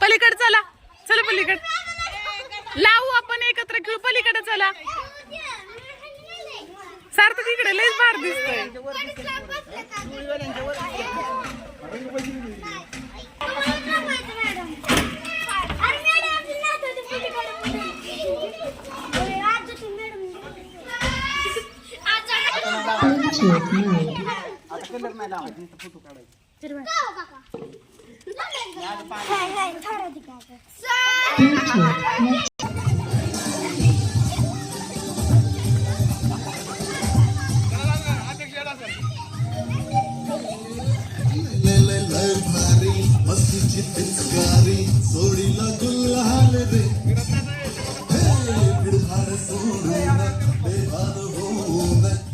पलीकडे चला. चला पलीकडे. लावू आपण एकत्र खेळू. पलीकडे चला. सार्थ तिकडे लयच भार दिसतोय. Bluetooth mode. कलर नाही लावायचा नुसतं फोटो काढायचे Bluetooth mode. मस्तीची पिचकारी सोडीला गुल्हाल रे हे बिडहार सोडून बेभान होऊन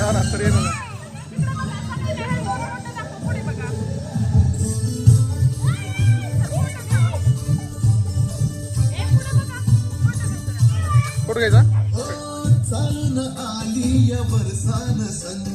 Ahora, freno. फोटो घ्यायचा